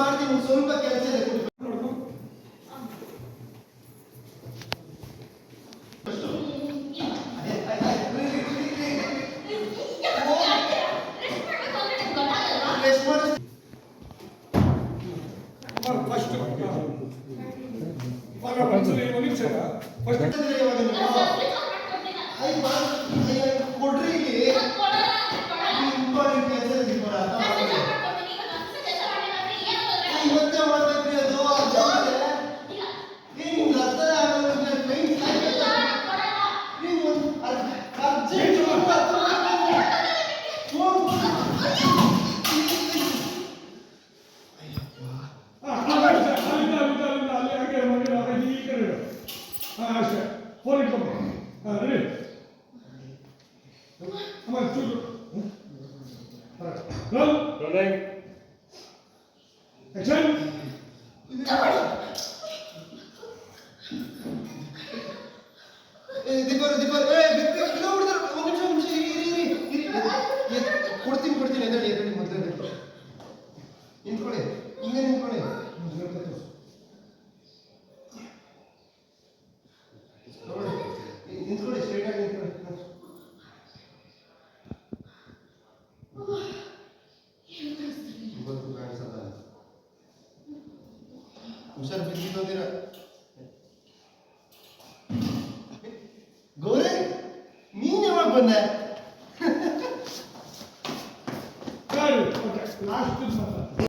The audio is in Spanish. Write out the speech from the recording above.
ಮಾಡ್ತೀನಿ ಸ್ವಲ್ಪ ಕೆಲಸ ಇದೆ ಕೊಡ್ರಿ ¡Fuera el ¡Vamos ¡No! ¡No ¡Eh! no te lo digo? ¿Por qué dentro de Estrella dentro de casa. Un ser bendito dirá. ¿Gore? ¿Niño va a poner? ¿Gore? ¿Gore? ¿Gore?